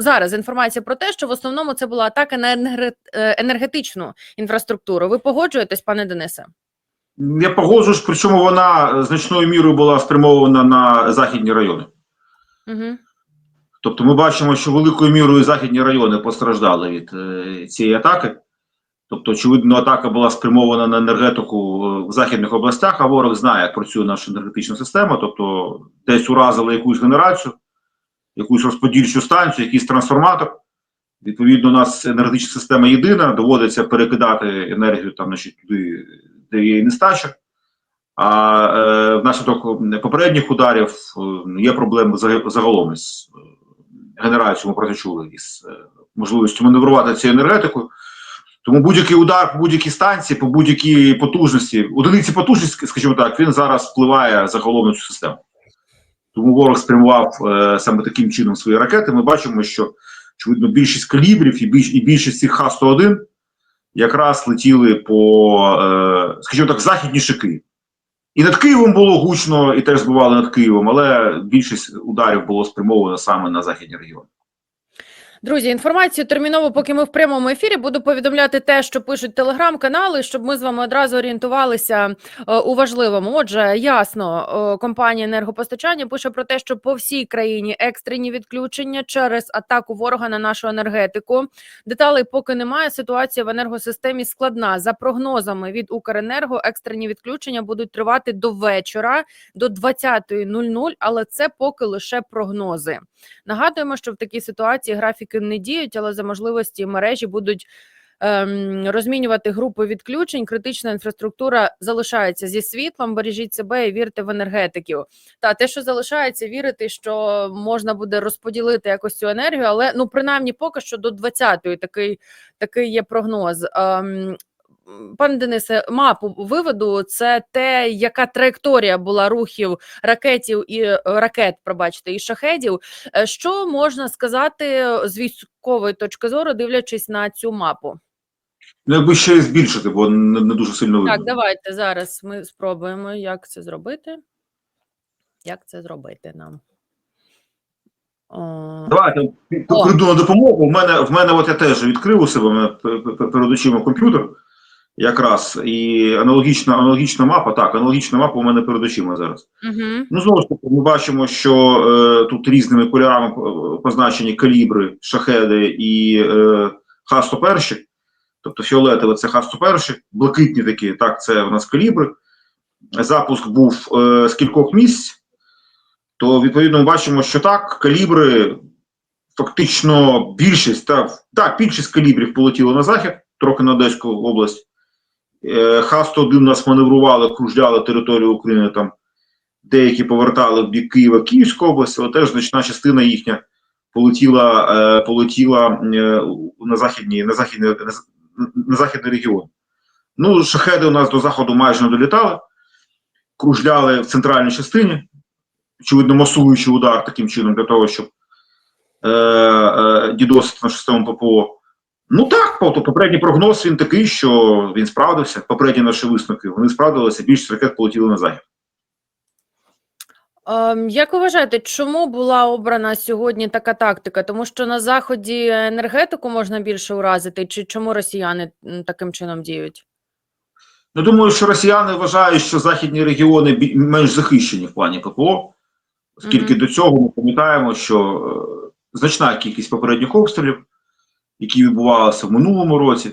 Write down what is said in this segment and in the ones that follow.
зараз інформація про те, що в основному це була атака на е, енергетичну інфраструктуру. Ви погоджуєтесь, пане Денисе? Я погоджуюсь, причому вона значною мірою була спрямована на західні райони. Угу. Тобто ми бачимо, що великою мірою західні райони постраждали від е, цієї атаки. Тобто, очевидно, атака була спрямована на енергетику е, в західних областях, а ворог знає, як працює наша енергетична система. Тобто, десь уразили якусь генерацію, якусь розподільчу станцію, якийсь трансформатор. Відповідно, у нас енергетична система єдина, доводиться перекидати енергію там, значить, туди, де є нестача. А е, внаслідок попередніх ударів е, є проблеми заг- загалом із е, генерацією, ми про це чули, із е, можливістю маневрувати цією енергетикою. Тому будь-який удар по будь-якій станції, по будь-якій потужності, одиниці потужності, скажімо так, він зараз впливає загалом на цю систему. Тому ворог спрямував е, саме таким чином свої ракети. Ми бачимо, що очевидно більшість калібрів і, більш, і більшість цих Х-101 якраз летіли по, е, скажімо так, західніше Київ. І над Києвом було гучно, і теж збивали над Києвом, але більшість ударів було спрямовано саме на західні регіони. Друзі, інформацію терміново, поки ми в прямому ефірі, буду повідомляти те, що пишуть телеграм-канали, щоб ми з вами одразу орієнтувалися е, у важливому. Отже, ясно, е, компанія енергопостачання пише про те, що по всій країні екстрені відключення через атаку ворога на нашу енергетику. Деталей поки немає. Ситуація в енергосистемі складна. За прогнозами від Укренерго, екстрені відключення будуть тривати до вечора, до 20.00, але це поки лише прогнози. Нагадуємо, що в такій ситуації графіки не діють, але за можливості мережі будуть ем, розмінювати групи відключень. Критична інфраструктура залишається зі світлом. Бережіть себе і вірте в енергетиків. Та те, що залишається, вірити, що можна буде розподілити якось цю енергію, але ну принаймні поки що до 20-ї такий, такий є прогноз. Пане Денисе, мапу виведу це те, яка траєкторія була рухів ракетів і е, ракет, пробачте, і шахедів. Е, Що можна сказати з військової точки зору, дивлячись на цю мапу? Ну, якби ще збільшити, бо не, не дуже сильно видно. Так, давайте зараз ми спробуємо, як це зробити. Як це зробити нам? Давайте прийду на допомогу. В мене, в мене от я теж відкрив у себе перед очима комп'ютер. Якраз і аналогічна, аналогічна мапа, так, аналогічна мапа у мене перед очима зараз. угу. Ну, знову ж таки, ми бачимо, що е, тут різними кольорами е, позначені калібри, шахеди і е, Х-101. Тобто фіолетове це Х-101, блакитні такі, так, це у нас калібри. Запуск був е, з кількох місць, то відповідно ми бачимо, що так, калібри, фактично більшість, так, так, більшість калібрів полетіло на захід, трохи на Одеську область. Е, Х-101 нас маневрували, кружляли територію України там деякі повертали в бік Києва Київську область, але теж значна частина їхня полетіла, е, полетіла е, на західні, на західний, на, на західний регіон. Ну, шахеди у нас до заходу майже не долітали, кружляли в центральній частині, очевидно, масуючи удар таким чином для того, щоб е, е, дідосити нашу систему ППО. Ну так, попередній прогноз він такий, що він справдився. Попередні наші висновки вони справдилися, більшість ракет полетіли на захід. Ем, Як ви вважаєте, чому була обрана сьогодні така тактика? Тому що на заході енергетику можна більше уразити, чи чому росіяни таким чином діють? Ну, думаю, що росіяни вважають, що західні регіони менш захищені в плані ППО, оскільки Мгм. до цього ми пам'ятаємо, що е, значна кількість попередніх обстрілів, які відбувалися в минулому році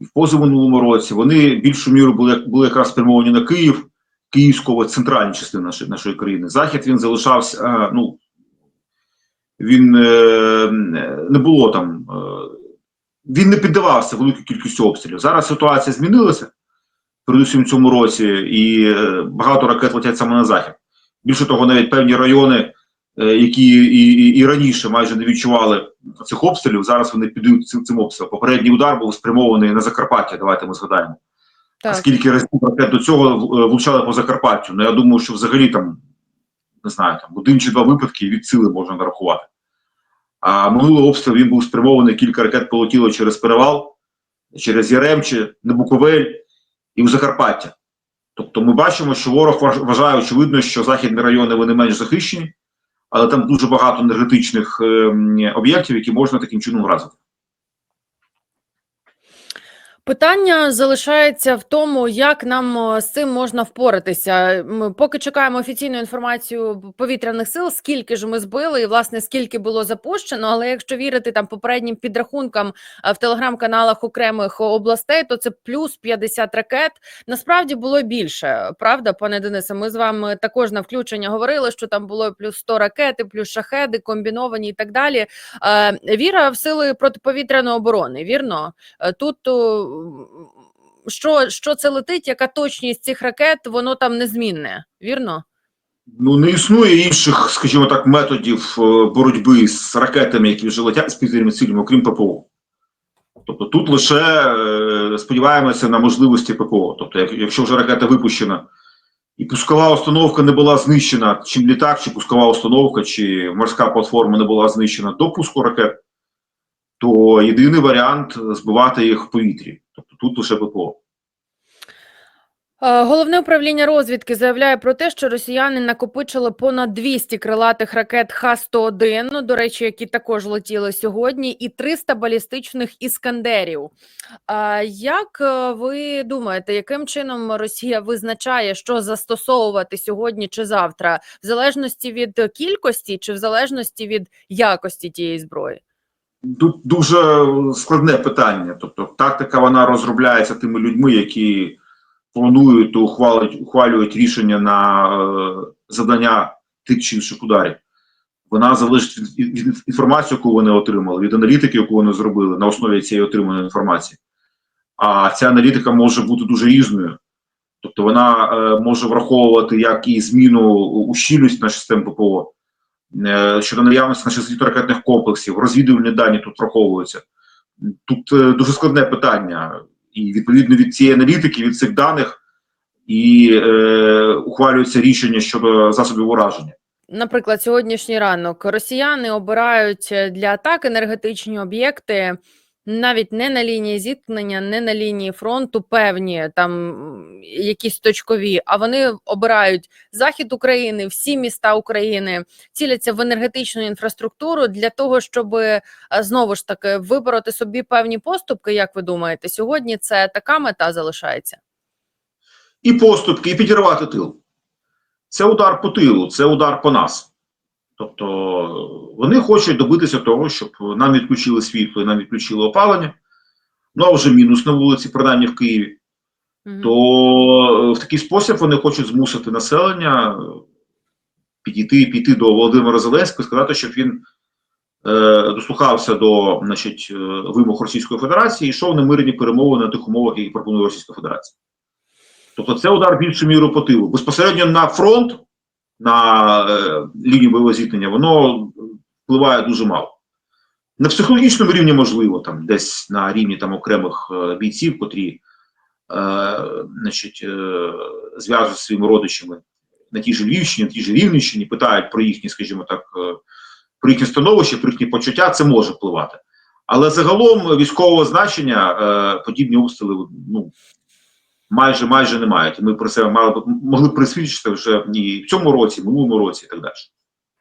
і в позаминулому році, вони більшу міру були, були якраз спрямовані на Київ, Київського центральні частини нашої, нашої країни. Захід він залишався, е, ну він е, не було там, е, він не піддавався великій кількості обстрілів. Зараз ситуація змінилася передусім цьому році, і багато ракет летять саме на захід. Більше того, навіть певні райони, які і, і, і раніше майже не відчували цих обстрілів, зараз вони підуть цим, цим обстрілом. Попередній удар був спрямований на Закарпаття. Давайте ми згадаємо. Так. скільки разів ракет до цього е, влучали по Закарпаттю? Ну я думаю, що взагалі там не знаю, там один чи два випадки від сили можна нарахувати. А минулий обстріл він був спрямований, кілька ракет полетіло через перевал, через Яремче, на Буковель і в Закарпаття. Тобто ми бачимо, що ворог вважає очевидно, що західні райони вони менш захищені, але там дуже багато енергетичних е, об'єктів, які можна таким чином вразити. Питання залишається в тому, як нам з цим можна впоратися. Ми поки чекаємо офіційну інформацію повітряних сил, скільки ж ми збили, і власне скільки було запущено. Але якщо вірити там попереднім підрахункам е, в телеграм-каналах окремих областей, то це плюс 50 ракет. Насправді було більше. Правда, пане Денисе? Ми з вами також на включення говорили, що там було плюс 100 ракети, плюс шахеди, комбіновані і так далі. Е, Віра в сили протиповітряної оборони. Вірно, Е, тут що, що це летить, яка точність цих ракет, воно там незмінне, вірно? Ну не існує інших, скажімо так, методів е, боротьби з ракетами, які вже летять з підземними цілями, окрім ППО. Тобто тут лише е, сподіваємося на можливості ППО. Тобто, якщо вже ракета випущена і пускова установка не була знищена, чи літак, чи пускова установка, чи морська платформа не була знищена до пуску ракет, то єдиний варіант збивати їх в повітрі. Тобто тут лише ППО. Е, Головне управління розвідки заявляє про те, що росіяни накопичили понад 200 крилатих ракет Х-101, ну, до речі, які також летіли сьогодні, і 300 балістичних іскандерів. Як е, ви думаєте, яким чином Росія визначає, що застосовувати сьогодні чи завтра, в залежності від кількості чи в залежності від якості тієї зброї? Дуже складне питання. Тобто, тактика вона розробляється тими людьми, які планують ухвалюють, ухвалюють рішення на е, завдання тих чи інших ударів. Вона залежить від, від інформації, яку вони отримали, від аналітики, яку вони зробили на основі цієї отриманої інформації. А ця аналітика може бути дуже різною. Тобто вона е, може враховувати як і зміну у щільності нашої системи ППО, щодо наявності наших злітно-ракетних комплексів, розвідувальні дані тут враховуються. Тут е, дуже складне питання, і відповідно від цієї аналітики, від цих даних, і е, ухвалюється рішення щодо засобів ураження. Наприклад, сьогоднішній ранок росіяни обирають е, для атак енергетичні об'єкти навіть не на лінії зіткнення, не на лінії фронту, певні там якісь точкові, а вони обирають захід України, всі міста України, ціляться в енергетичну інфраструктуру для того, щоб е, знову ж таки вибороти собі певні поступки. Як ви думаєте, сьогодні це така мета залишається? І поступки, і підірвати тил. Це удар по тилу, це удар по нас. Тобто вони хочуть добитися того, щоб нам відключили світло і нам відключили опалення. Ну а вже мінус на вулиці, принаймні в Києві. Мгм. то е, в такий спосіб вони хочуть змусити населення е, підійти піти до Володимира Зеленського і сказати, щоб він е, дослухався до значить, е, вимог Російської Федерації і йшов на мирні перемовини на тих умовах, які пропонує Російська Федерація. Тобто це удар більшу міру по тилу. Безпосередньо на фронт, на е, лінію бойового зіткнення, воно впливає дуже мало. На психологічному рівні можливо, там десь на рівні там окремих е, бійців, котрі е, значить, е, зв'язують зі своїми родичами на тій же Львівщині, на тій же Рівненщині, питають про їхні, скажімо так, е, про їхнє становище, про їхні почуття, це може впливати. Але загалом військового значення е, подібні обстріли ну, майже майже не мають. Ми про це мали могли присвідчити вже і в цьому році, в минулому році, і так далі.